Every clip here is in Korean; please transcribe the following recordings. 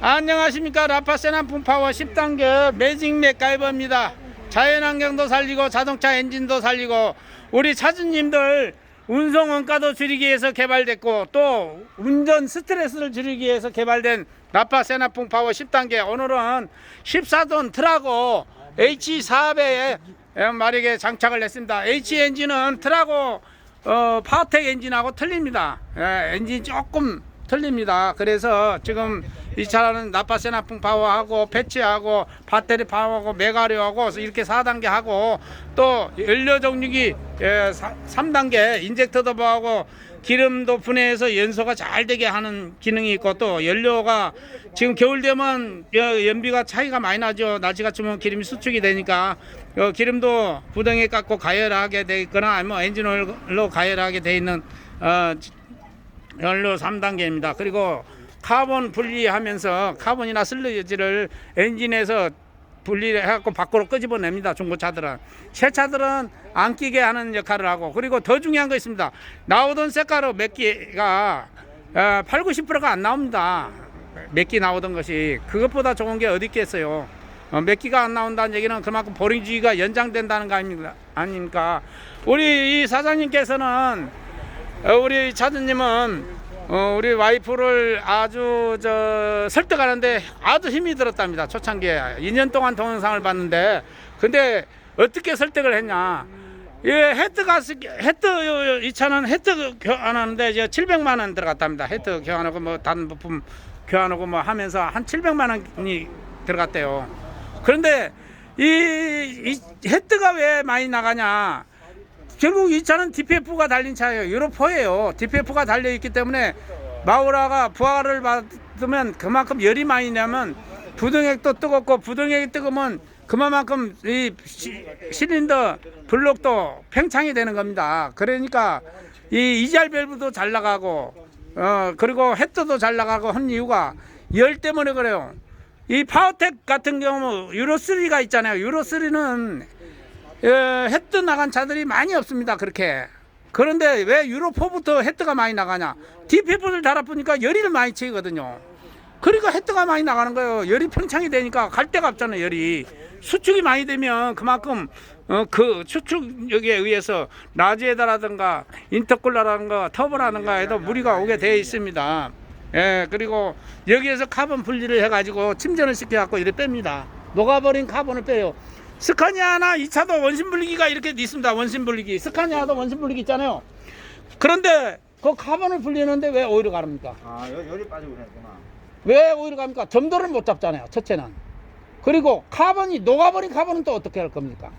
안녕하십니까. 라파세나풍 파워 10단계 매직 맥가이버입니다. 자연환경도 살리고 자동차 엔진도 살리고 우리 차주님들 운송 원가도 줄이기 위해서 개발됐고 또 운전 스트레스를 줄이기 위해서 개발된 라파세나풍 파워 10단계. 오늘은 14톤 트라고 H400에 마력에 장착을 했습니다. H 엔진은 트라고 어, 파워텍 엔진하고 틀립니다. 예, 엔진 조금 틀립니다. 그래서 지금 이 차는 나파세나풍 파워하고 배치하고 배터리 파워하고 메가리하고 이렇게 4단계 하고 또 연료 예, 3단계 인젝터 더블하고 기름도 분해해서 연소가 잘 되게 하는 기능이 있고 또 연료가 지금 겨울 되면 여- 연비가 차이가 많이 나죠. 날씨가 추면 기름이 수축이 되니까 어, 기름도 부등에 깎고 가열하게 돼 있거나 아니면 엔진오일로 가열하게 돼 있는 어, 연료 3단계입니다. 그리고 카본 분리하면서 카본이나 슬러지를 엔진에서 분리해갖고 밖으로 끄집어냅니다. 중고차들은. 새 차들은 안 끼게 하는 역할을 하고 그리고 더 중요한 거 있습니다. 나오던 색가루 몇 개가 어, 8, 90%가 안 나옵니다. 몇 개 나오던 것이 그것보다 좋은 게 어디 있겠어요. 어, 몇 기가 안 나온다는 얘기는 그만큼 보링주의가 연장된다는 거 아닙니까? 아닙니까? 우리 이 사장님께서는 어, 우리 차주님은 어, 우리 와이프를 아주 저 설득하는데 아주 힘이 들었답니다. 초창기에. 2년 동안 동영상을 봤는데. 근데 어떻게 설득을 했냐. 예, 헤트가 헤트 이 차는 헤트 교환하는데 이제 700만 원 들어갔답니다. 헤트 교환하고 뭐 다른 부품 교환하고 뭐 하면서 한 700만 원이 들어갔대요. 그런데 이, 이 헤트가 왜 많이 나가냐 결국 이 차는 DPF가 달린 차예요. 유로4예요. DPF가 달려 있기 때문에 마우라가 부하를 받으면 그만큼 열이 많이 나면 부등액도 뜨겁고 부등액이 뜨거우면 그만큼 이 시- 실린더 블록도 팽창이 되는 겁니다. 그러니까 이 이잘 밸브도 잘 나가고 어 그리고 헤드도 잘 나가고 한 이유가 열 때문에 그래요. 이 파워텍 같은 경우 유로 3가 있잖아요. 유로 3는 어, 헤드 나간 차들이 많이 없습니다. 그렇게. 그런데 왜 유로4부터 헤드가 많이 나가냐? DPF를 달아보니까 열이 많이 치거든요. 그러니까 헤드가 많이 나가는 거예요. 열이 팽창이 되니까 갈 데가 없잖아요. 열이 수축이 많이 되면 그만큼 어, 그 수축력에 의해서 라지에다라든가 인터쿨러라든가 터보라든가에도 무리가 오게 되어 있습니다. 예, 그리고 여기에서 카본 분리를 해가지고 침전을 시켜갖고 이렇게 뺍니다. 녹아버린 카본을 빼요. 스카니아나 이 차도 원심 분리기가 이렇게 있습니다. 원심 분리기. 스카니아도 원심 분리기 있잖아요. 그런데 그 카본을 분리하는데 왜 오일을 가릅니까? 아 열, 열이 빠지고 그랬구나 왜 오일을 갑니까? 점도를 못 잡잖아요. 첫째는. 그리고 카본이 녹아버린 카본은 또 어떻게 할 겁니까?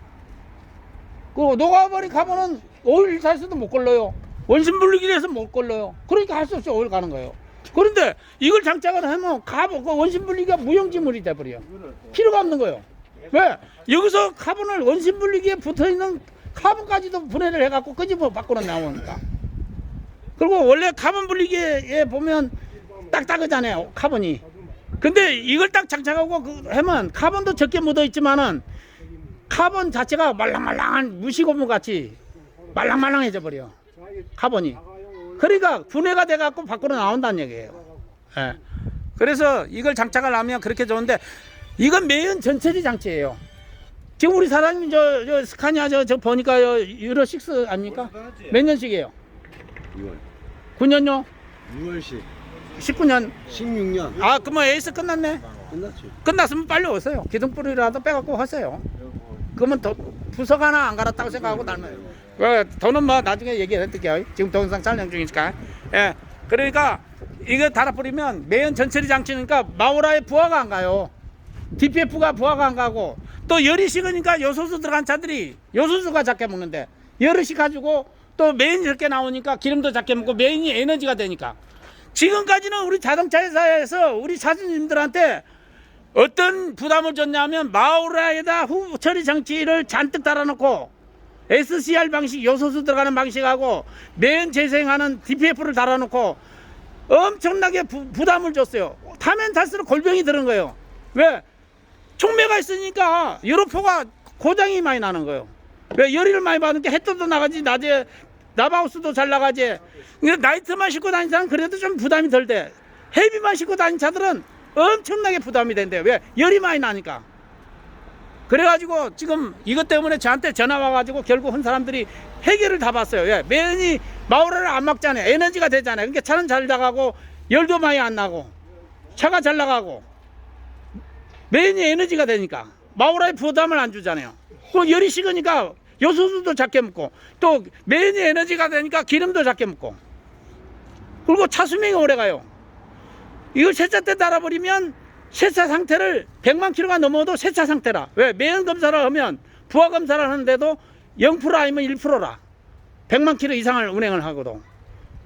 그리고 녹아버린 카본은 오일 살수도 못 걸러요. 원심 분리기를 해서 못 걸러요. 그러니까 할 수 없이 오일 가는 거예요. 그런데 이걸 장착을 하면 카본 그 원심 분리기가 무용지물이 돼버려. 필요가 없는 거예요. 왜? 여기서 카본을 원심 분리기에 붙어 있는 카본까지도 분해를 해갖고 끄집어 밖으로 나오니까. 그리고 원래 카본 분리기에 보면 딱딱하잖아요, 카본이. 근데 이걸 딱 장착하고 그 하면 카본도 적게 묻어 있지만은 카본 자체가 말랑말랑한 무시고무 같이 말랑말랑해져 버려. 카본이. 그러니까 분해가 돼 갖고 밖으로 나온다는 얘기예요. 예. 그래서 이걸 장착을 하면 그렇게 좋은데 이건 매연 전체리 장치예요. 지금 우리 사장님 저, 저 스카니아 저, 저 보니까 요 유로 6 아닙니까? 몇 년씩이에요? 6월 9년요? 6월씩 19년. 16년 아, 그러면 에이스 끝났네. 끝났지 끝났으면 빨리 오세요. 기둥뿌리라도 빼갖고 하세요. 그러면 더 부서가 하나 안 갈았다고 생각하고 날면 그 돈은 뭐 나중에 얘기해 드릴게요. 지금 동영상 촬영 중이니까. 예. 그러니까 이거 달아버리면 매연 전처리 장치니까 마우라의 부하가 안 가요. DPF가 부하가 안 가고 또 열이 식으니까 요소수 들어간 차들이 요소수가 작게 먹는데 열이 식가지고 또 메인이 적게 나오니까 기름도 작게 먹고 메인이 에너지가 되니까 지금까지는 우리 자동차 회사에서 우리 사장님들한테 어떤 부담을 줬냐면 마우라에다 후 처리 장치를 잔뜩 달아놓고 SCR 방식 요소수 들어가는 방식하고 매연 재생하는 DPF를 달아놓고 엄청나게 부, 부담을 줬어요. 타면 탈수록 골병이 드는 거예요. 왜? 총매가 있으니까 유로포가 고장이 많이 나는 거예요. 왜 열이를 많이 받으니까 헤드도 나가지 낮에 나바우스도 잘 나가지. 나이트만 신고 다니는 사람 그래도 좀 부담이 덜 돼. 헤비만 신고 다니는 차들은 엄청나게 부담이 된대요. 왜? 열이 많이 나니까. 그래가지고 지금 이것 때문에 저한테 전화 와가지고 결국 한 사람들이 해결을 다 봤어요. 왜? 매연이 마우라를 안 막잖아요. 에너지가 되잖아요. 그러니까 차는 잘 나가고 열도 많이 안 나고 차가 잘 나가고 매연이 에너지가 되니까 마우라에 부담을 안 주잖아요. 그 열이 식으니까 요소수도 작게 먹고 또 매연이 에너지가 되니까 기름도 작게 먹고 그리고 차 수명이 오래 가요. 이걸 세차 때 달아버리면 세차 상태를 100만 킬로가 넘어도 세차 상태라. 왜? 매연 검사를 하면 부하 검사를 하는데도 0% 아니면 1%라. 100만 킬로 이상을 운행을 하거든.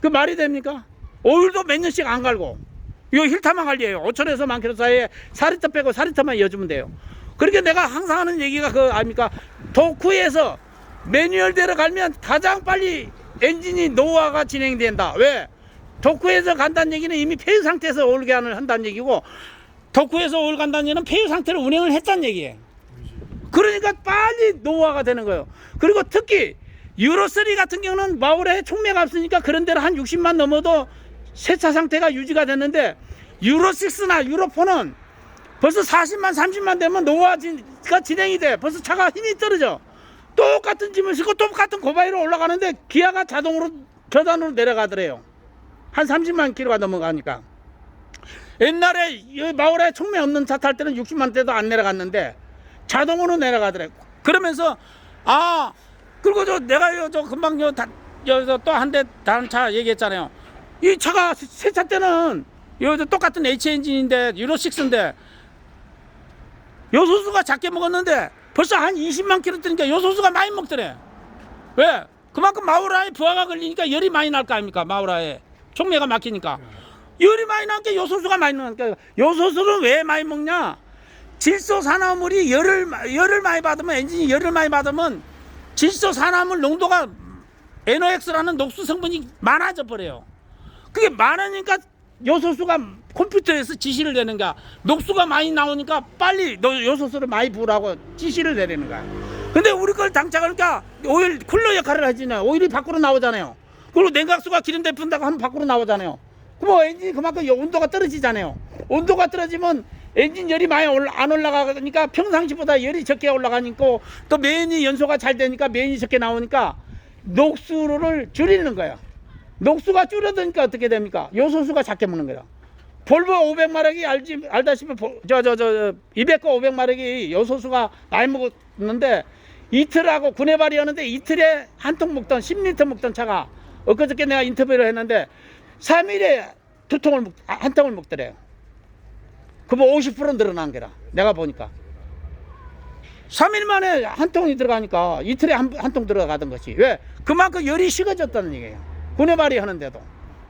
그 말이 됩니까? 오일도 몇 년씩 안 갈고. 이거 힐타만 관리해요. 5천에서 만 킬로 사이에 4리터 빼고 4리터만 이어주면 돼요. 그렇게 내가 항상 하는 얘기가 그 아닙니까? 도쿠에서 매뉴얼대로 갈면 가장 빨리 엔진이 노화가 진행된다. 왜? 도쿠에서 간다는 얘기는 이미 폐유 상태에서 올간을 한다는 얘기고 도쿠에서 올 간다는 얘기는 폐유 상태로 운행을 했다는 얘기예요. 그러니까 빨리 노화가 되는 거예요. 그리고 특히 유로3 같은 경우는 마을에 총매가 없으니까 그런 데로 한 60만 넘어도 세차 상태가 유지가 됐는데 유로 6나 유로 4는 벌써 40만 30만 되면 노화가 진행이 돼. 벌써 차가 힘이 떨어져. 똑같은 짐을 싣고 똑같은 고바위로 올라가는데 기아가 자동으로 저단으로 내려가더래요. 한 30만 킬로가 넘어가니까. 옛날에 이 마을에 총매 없는 차 탈 때는 60만 대도 안 내려갔는데 자동으로 내려가더래. 그러면서 아 그리고 저 내가 요저 금방 요다여또 한 대 다른 차 얘기했잖아요. 이 차가 새차 때는 요저 똑같은 H 엔진인데 유로 6인데 요소수가 작게 먹었는데 벌써 한 20만 킬로 뜨니까 요소수가 많이 먹더래. 왜? 그만큼 마우라에 부하가 걸리니까 열이 많이 날 거 아닙니까? 마우라에 총매가 막히니까 열이 많이 나니까 요소수가 많이 나니까 요소수를 왜 많이 먹냐? 질소 산화물이 열을 마- 열을 많이 받으면 엔진이 열을 많이 받으면 질소 산화물 농도가 NOx라는 녹수 성분이 많아져 버려요. 그게 많으니까 요소수가 컴퓨터에서 지시를 내는 거야. 녹수가 많이 나오니까 빨리 너 요소수를 많이 부으라고 지시를 내리는 거야. 근데 우리 걸 장착하니까 오일 쿨러 역할을 하잖아요. 오일이 밖으로 나오잖아요. 그리고 냉각수가 기름 대푼다고 하면 밖으로 나오잖아요. 그럼 엔진이 그만큼 요 온도가 떨어지잖아요. 온도가 떨어지면 엔진 열이 많이 올라, 안 올라가니까 평상시보다 열이 적게 올라가니까 또 메인이 연소가 잘 되니까 메인이 적게 나오니까 녹수를 줄이는 거야. 녹수가 줄어드니까 어떻게 됩니까? 요소수가 작게 먹는 거야. 볼보 500마력이 알지 알다시피 저저저 200과 500마력이 요소수가 많이 먹었는데 이틀하고 구내발이 하는데 이틀에 한 통 먹던 10리터 먹던 차가 엊그저께 내가 인터뷰를 했는데 3일에 두 통을 먹, 아, 한 통을 먹더래요. 그뭐 50% 늘어난 거라. 내가 보니까. 3일 만에 한 통이 들어가니까 이틀에 한, 한통 들어가던 것이. 왜? 그만큼 열이 식어졌다는 얘기예요. 구내발이 하는데도.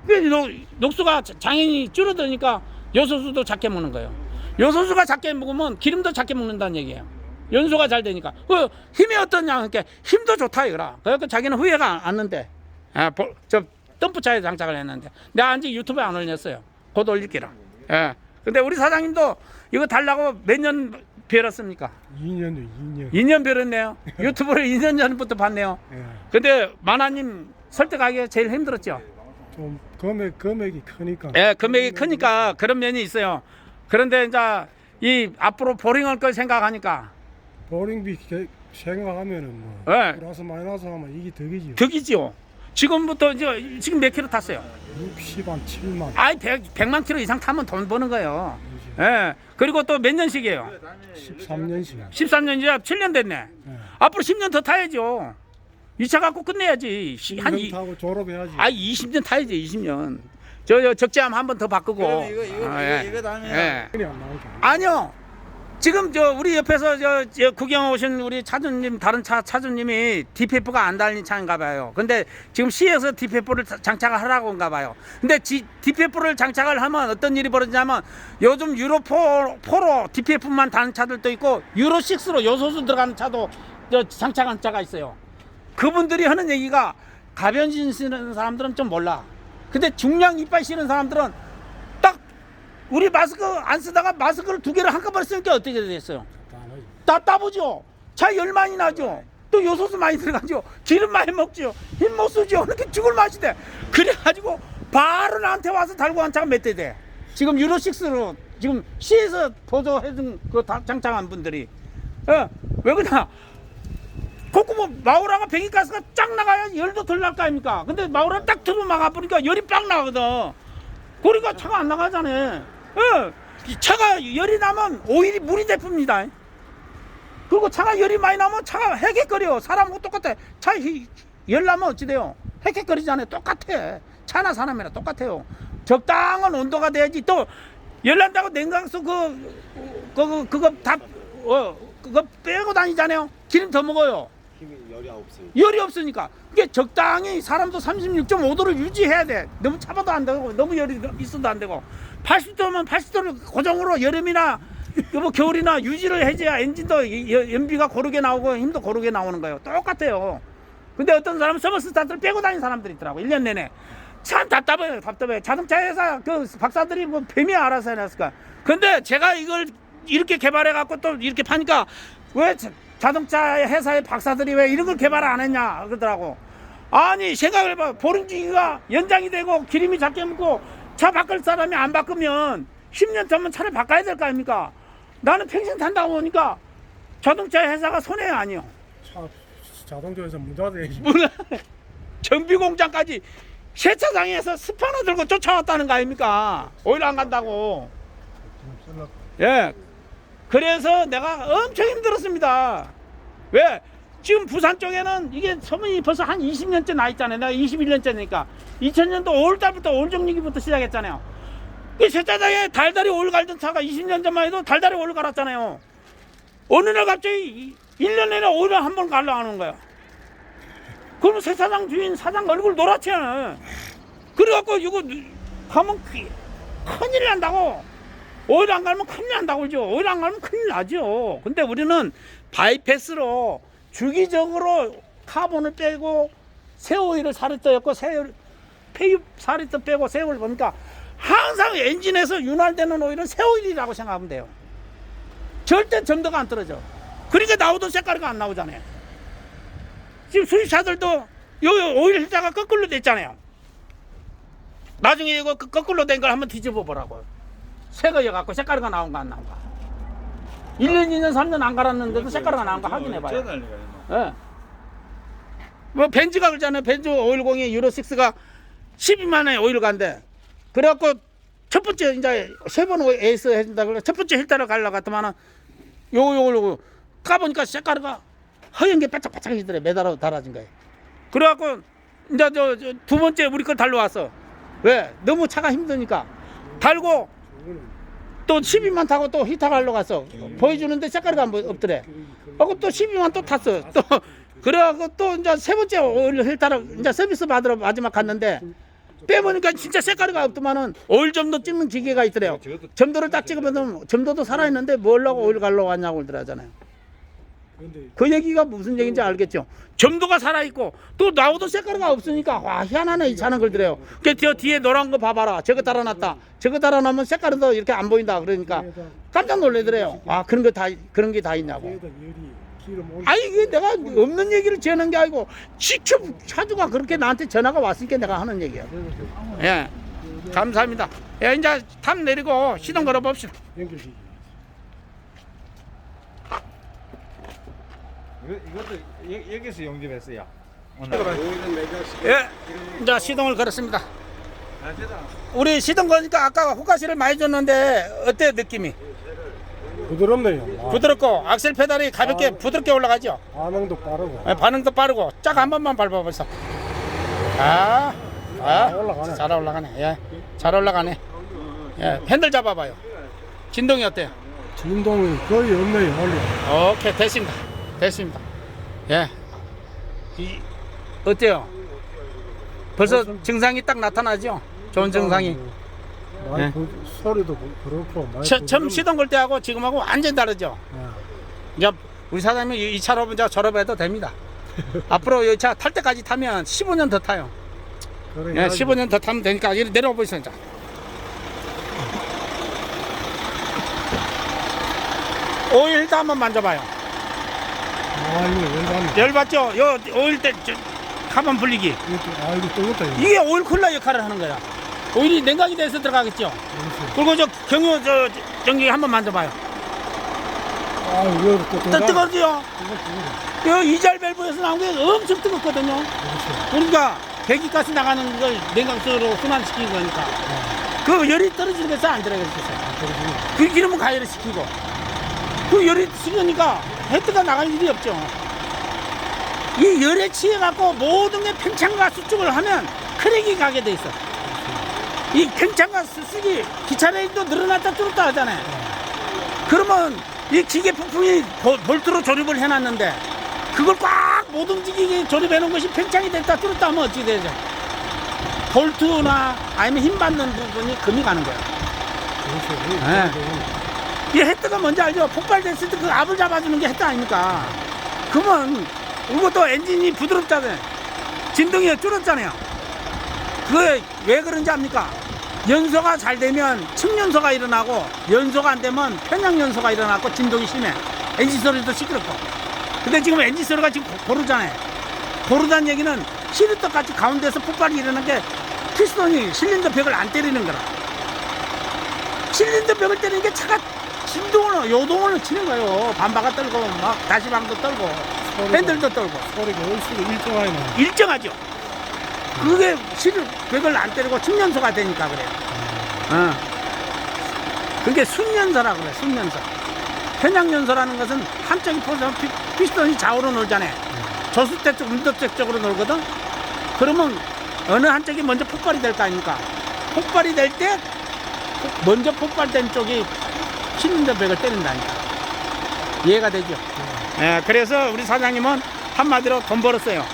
그 녹, 녹수가 자- 장인이 줄어드니까 요소수도 작게 먹는 거예요. 요소수가 작게 먹으면 기름도 작게 먹는다는 얘기예요. 연소가 잘 되니까. 그 힘이 어떠냐? 그러니까 힘도 좋다 이거라. 그래서 자기는 후회가 않는데. 아, 보- 저 덤프차에 장착을 했는데. 내가 아직 유튜브에 안 올렸어요. 곧 올릴게라. 예. 근데 우리 사장님도 이거 달라고 몇 년 벼렸습니까? 2년도 2년. 2년 벼렸네요. 유튜브를 2년 전부터 봤네요. 예. 근데 만화님 설득하기가 제일 힘들었죠. 좀 금액 금액이 크니까. 예, 금액이 크니까 그런 면이 있어요. 그런데 이제 이 앞으로 보링할 걸 생각하니까 보링비 개- 생각하면은 뭐 예, 플러스 마이너스 하면 이게 덕이지. 덕이지요. 지금부터 이제 지금 몇 킬로 탔어요? 60한 7만. 아이 100, 100만 킬로 이상 타면 돈 버는 거예요. 그지. 예. 그리고 또 몇 년씩이에요? 13년씩. 13년이야 7년 됐네. 예. 앞으로 10년 더 타야죠. 이차 갖고 끝내야지. 시- 한 1년 이, 타고 졸업해야지. 아 20년 타야지 20년. 저, 저 적재함 한 번 더 바꾸고. 이거- 이거- 아, 이거- 이거 다음에 예. 아니요. 지금 저 우리 옆에서 저, 저 구경 오신 우리 차주님 다른 차 차주님이 디페프가 안 달린 차인가 봐요. 근데 지금 시에서 디페프를 장착을 하라고 한가 봐요. 근데 지, 디페프를 장착을 하면 어떤 일이 벌어지냐면 요즘 유로 4, 4로 디페프만 다는 차들도 있고 유로 6로 요소수 들어가는 차도 저 장착한 차가 있어요. 그분들이 하는 얘기가 가변신 쓰는 사람들은 좀 몰라. 근데 중량 이빨 쓰는 사람들은 딱 우리 마스크 안 쓰다가 마스크를 두 개를 한꺼번에 쓰니까 어떻게 됐어요? 다 나오죠. 답답하죠. 차열 많이 나죠. 또 요소수 많이 들어가죠. 기름 많이 먹죠. 힘 못 쓰죠. 이렇게 죽을 맛이 돼. 그래가지고 바로 나한테 와서 달고 간 차가 몇 대 돼. 지금 유로 6로 지금 시에서 보조해준 그 다- 장착한 분들이 어, 왜 그러냐 콧구멍 마우라가 배기가스가 쫙 나가야 열도 덜 날 거 아닙니까? 근데 마우라 딱 들어 막아보니까 열이 빡 나거든. 그러니까 차가 안 나가잖아. 어, 이 차가 열이 나면 오일이 물이 대품니다. 그리고 차가 열이 많이 나면 차가 헤개거려. 사람하고 똑같아. 차 열 나면 어찌 돼요? 헤개거리잖아요. 똑같아. 차나 사람이나 똑같아요. 적당한 온도가 돼야지. 또 열난다고 냉각수 그 그거 그거 다 어, 그거 빼고 다니잖아요. 기름 더 먹어요 열이 없어요. 열이 없으니까. 그게 적당히 사람도 36.5도를 유지해야 돼. 너무 차봐도 안 되고 너무 열이 있어도 안 되고. 80도면 80도를 고정으로 여름이나 뭐 겨울이나 유지를 해줘야 엔진도 연비가 고르게 나오고 힘도 고르게 나오는 거예요. 똑같아요. 근데 어떤 사람은 서버 스타트를 빼고 다니는 사람들이 있더라고 1년 내내. 참 답답해요 답답해. 자동차 회사 그 박사들이 뭐 뱀이 알아서 해놨을까. 근데 제가 이걸 이렇게 개발해 갖고 또 이렇게 파니까 왜 자- 자동차 회사의 박사들이 왜 이런 걸 개발 안 했냐 그러더라고 아니 생각을 해봐 보름주기가 연장이 되고 기름이 작게 묻고 차 바꿀 사람이 안 바꾸면 10년 전면 차를 바꿔야 될 거 아닙니까 나는 평생 탄다고 보니까 자동차 회사가 손해 아니요 차 자동차에서 문 닫아야지. 물론 정비 공장까지 세차장에서 스파너 들고 쫓아왔다는 거 아닙니까? 오일 안 간다고. 예. 그래서 내가 엄청 힘들었습니다. 왜? 지금 부산 쪽에는 이게 소문이 벌써 한 20년째 나 있잖아요. 내가 21년째니까. 2000년도 5월달부터 오일 정리기부터 시작했잖아요. 그 세차장에 달달이 오일 갈던 차가 20년 전만 해도 달달이 오일 갈았잖아요. 어느 날 갑자기 1년 내내 오일을 한 번 갈라 하는 거야. 그러면 세차장 주인 사장 얼굴 노랗잖아. 그래갖고 이거 가면 그- 큰일 난다고. 오일 안 갈면 큰일 난다고 그러죠. 오일 안 갈면 큰일 나죠. 근데 우리는 바이패스로 주기적으로 카본을 빼고 새 오일을 4리터였고 새 폐유 4리터 빼고 새 오일 보니까 항상 엔진에서 윤활되는 오일은 새 오일이라고 생각하면 돼요. 절대 점도가 안 떨어져. 그러니까 나오던 색깔이가 안 나오잖아요. 지금 수입차들도 요 오일 hil자가 거꾸로 됐잖아요. 나중에 이거 그 거꾸로 된 걸 한번 뒤집어 보라고. 새거여 갖고 색깔이가 나온 거안 나온 거. 1년, 2년, 3년 안 갈았는데도 색깔이가 나온 거 확인해 봐요. 예. 뭐 벤츠가 그러잖아요. 벤츠 오일공이 유로 6가 12만에 오일 간대. 그래갖고 첫 번째 이제 세번 에이스 해준다 그래 첫 번째 힐타를 가려고 했더만은 요거 요거 요거 까보니까 색깔이가 허연 게 바짝바짝해지더래 매달아 달아진 거예요. 그래갖고 이제 저 두 번째 우리 걸 달러 왔어. 왜? 너무 차가 힘드니까 달고 또 12만 타고 또 히타 가러 갔어. 보여주는데 색깔이 안 보- 없더래. 하고 또 12만 또 탔어. 또 그래갖고 또 이제 세 번째 오일 힐타를 이제 서비스 받으러 마지막 갔는데 빼보니까 진짜 색깔이가 없더만은 오일 점도 찍는 기계가 있더래요. 점도를 딱 찍으면 점도도 살아있는데 뭘라고 오일 갈러 왔냐고 그러더라잖아요. 그 얘기가 무슨 얘기인지 알겠죠? 점도가 살아있고 또 나오도 색깔이가 없으니까 와 희한하네 이 차는 그러더래요. 그저 뒤에 노란 거 봐봐라. 저거 달아놨다. 저거 달아놓으면 색깔도 이렇게 안 보인다. 그러니까 깜짝 놀래더래요. 아 그런 거 다 그런 게 다 있냐고. 아니 이게 내가 없는 얘기를 지어낸 게 아니고 직접 차주가 그렇게 나한테 전화가 왔으니까 내가 하는 얘기야. 예. 감사합니다. 예, 이제 탑 내리고 시동 걸어 봅시다. 연결시키. 이거, 이것도 여, 여기서 용접했어요. 매장씩. 예. 이제 시동을 걸었습니다. 아. 우리 시동 거니까 아까 호가시를 많이 줬는데 어때 느낌이? 부드럽네요. 아, 부드럽고 악셀 페달이 가볍게 아. 부드럽게 올라가죠. 반응도 빠르고. 예, 반응도 빠르고 짝 한 번만 밟아보세요. 아, 아, 올라가네. 잘 올라가네. 예, 잘 올라가네. 예, 핸들 잡아봐요. 진동이 어때요? 진동이 거의 없네요. 원래. 오케이 됐습니다. 됐습니다. 예, 이 어때요? 벌써 증상이 딱 나타나죠? 좋은 증상이. 많이 네. 부- 소리도 부- 그렇고 많이 처, 처음. 시동 걸 때하고 지금하고 완전 다르죠? 예. 이제 우리 사장님이 이- 이 차로 이제 졸업해도 됩니다. 앞으로 이 차 탈 때까지 타면 15년 더 타요. 그래, 예, 가지고 15년 더 타면 되니까 이리 내려와 보세요. 자. 오일 일단 한번 만져봐요. 아 이거 왼손. 열 받죠? 요 오일 때 저, 가만 불리기. 이거 아 이거 뜨겁다 이거. 이게 오일 쿨러 역할을 하는 거야. 오일이 냉각이 돼서 들어가겠죠. 그리고 저 경유 저, 저 전기 한번 만져봐요. 아 이거 또 뜨, 뜨거. 뜨거워요. 이거 뜨거. 이 이잘 밸브에서 나온 게 엄청 뜨겁거든요. 그렇죠. 그러니까 배기가스 나가는 걸 냉각수로 순환시키는 거니까. 그 열이 떨어지면서 안 들어가겠어요. 그렇죠. 그 기름은 가열을 시키고. 그 열이 식으니까 헤드가 나갈 일이 없죠. 이 열에 취해갖고 모든 게 팽창가스 쪽을 하면 크랙이 가게 돼 있어. 이 팽창가스 쑥이 기차 레일도 늘어났다 줄었다 하잖아요. 그러면 이 기계 부품이 보- 볼트로 조립을 해놨는데 그걸 꽉 못 움직이게 조립해 놓은 것이 팽창이 됐다 줄었다 하면 어떻게 되죠? 볼트나 아니면 힘 받는 부분이 금이 가는 거예요. 그렇죠. 네. 그렇죠. 이 헤드가 뭔지 알죠? 폭발됐을 때 그 압을 잡아주는 게 헤드 아닙니까? 그러면 이것도 엔진이 부드럽잖아요. 진동이 줄었잖아요. 그게 왜 그런지 압니까? 연소가 잘 되면 측연소가 일어나고 연소가 안 되면 편향연소가 일어나고 진동이 심해. 엔진 소리도 시끄럽고. 근데 지금 엔진 소리가 지금 고- 고르잖아요. 고르다는 얘기는 시리떡 같이 가운데서 폭발이 일어난 게 피스톤이 실린더 벽을 안 때리는 거라. 실린더 벽을 때리는 게 차가 진동을 요동을 치는 거예요. 반바가 떨고 막 다시방도 떨고 소리가- 핸들도 떨고 소리가 얼수록 일정하게 나. 일정하죠. 그게 실 벽을 안 때리고 측연소가 되니까 그래요. 어. 그게 순연소라 그래. 순연소. 편향연소라는 것은 한쪽이 피- 피스톤이 좌우로 놀잖아요. 조수대 쪽, 운전대 쪽으로 놀거든. 그러면 어느 한쪽이 먼저 폭발이 될 거 아닙니까? 폭발이 될 때 먼저 폭발된 쪽이 실린더 벽을 때린다니까. 이해가 되죠? 예, 그래서 우리 사장님은 한마디로 돈 벌었어요.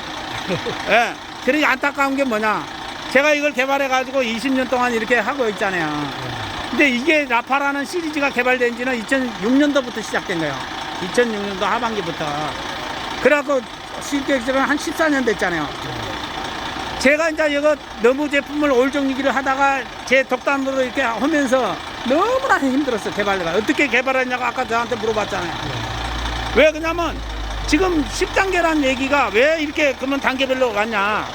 예, 그러니 안타까운 게 뭐냐. 제가 이걸 개발해가지고 20년 동안 이렇게 하고 있잖아요. 근데 이게 라파라는 시리즈가 개발된 지는 2006년도부터 시작된 거예요. 2006년도 하반기부터. 그래갖고 실제적으로 한 14년 됐잖아요. 제가 이제 이거 너무 제품을 올 정리기를 하다가 제 독단으로 이렇게 하면서 너무나 힘들었어 개발가 어떻게 개발했냐고 아까 저한테 물어봤잖아요. 왜 그러냐면 지금 10단계라는 얘기가 왜 이렇게 그러면 단계별로 왔냐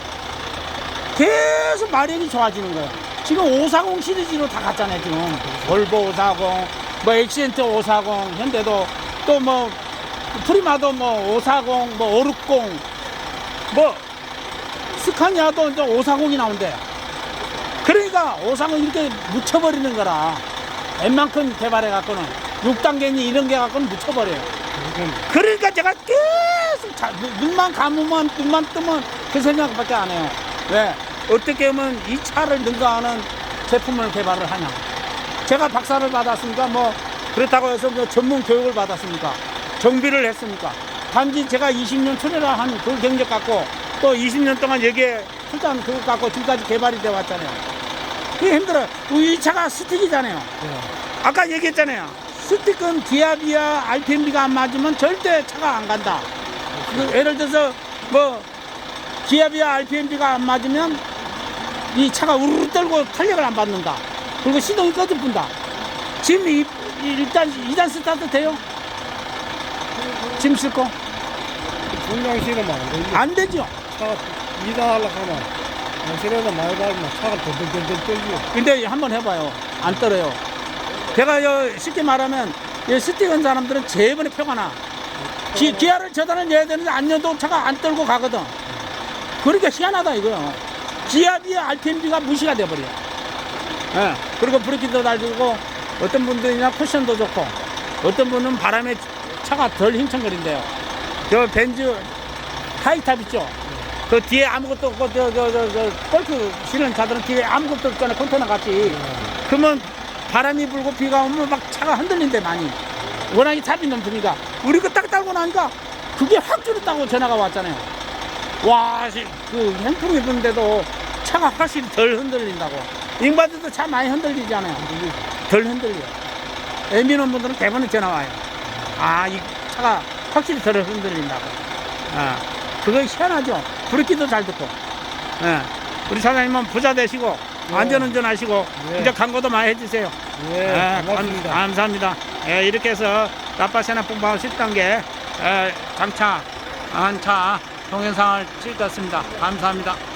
계속 마력이 좋아지는 거예요. 지금 540 시리즈로 다 갔잖아요 지금 볼보 540, 뭐 엑시엔트 540, 현대도 또 뭐 프리마도 뭐 540, 뭐 560, 뭐 스카니아도 이제 540이 나온대. 그러니까 540 이렇게 묻혀버리는 거라. 웬만큼 개발해갖고는 6단계니 이런 게 갖고는 묻혀버려요. 그러니까 제가 계속 자, 눈- 눈만 감으면 눈만 뜨면 그 생각밖에 안 해요. 왜? 어떻게 하면 이 차를 능가하는 제품을 개발을 하냐. 제가 박사를 받았으니까 뭐 그렇다고 해서 뭐 전문 교육을 받았습니까? 정비를 했습니까? 단지 제가 20년 초래라 한 그 경력 갖고 또 20년 동안 여기에 투자한 그것 갖고 지금까지 개발이 되어 왔잖아요. 그게 힘들어요. 이 차가 스틱이잖아요. 네. 아까 얘기했잖아요. 스틱은 기압이야 RPM비가 안 맞으면 절대 차가 안 간다. 그 예를 들어서 뭐 기압이야 RPM비가 안 맞으면 이 차가 우르르 떨고 탄력을 안 받는다. 그리고 시동이 꺼져 뿐다. 지금 이, 이- 일단 2단 스타트 돼요? 짐 싣고? 중량 실으면 안 되지. 안 되죠. 차가 이다 하려고 하면 안실에다 많이 받으면 차가 덜덜덜덜 떨고. 근데 한번 해봐요. 안 떨어요. 제가 요 쉽게 말하면 이 스틱한 사람들은 제번에 표가 나. 기, 기아를 저단을 내야 되는데 안 내도 차가 안 떨고 가거든. 그러니까 희한하다 이거요. 기압이 RPM비가 무시가 돼버려. 예. 그리고 브레이크도 달리고 어떤 분들이나 쿠션도 좋고 어떤 분은 바람에 차가 덜 힘청거린대요. 저 벤즈 하이탑 있죠. 그 뒤에 아무것도 없고 저 저 저 저 골프 실는 차들은 뒤에 아무것도 없잖아요. 컨테너 같이. 그러면 바람이 불고 비가 오면 막 차가 흔들린대 많이. 워낙에 탑이 넘으니까 우리 그딱 달고 나니까 그게 확 줄었다고 전화가 왔잖아요. 와, 시- 그 행풍이 부는데도 차가 확실히 덜 흔들린다고. 잉바드도 차 많이 흔들리잖아요. 덜 흔들려. 애미는 분들은 대부분 전화 와요. 아, 이 차가 확실히 덜 흔들린다고. 아, 그거 희한하죠. 브레이크도 잘 듣고. 예. 우리 사장님은 부자 되시고, 안전운전 하시고, 네. 이제 광고도 많이 해주세요. 예, 예, 고맙습니다. 감, 감사합니다. 예, 이렇게 해서 라파세나 뽕방 10단계 예, 장차 한차 동영상을 찍었습니다. 감사합니다.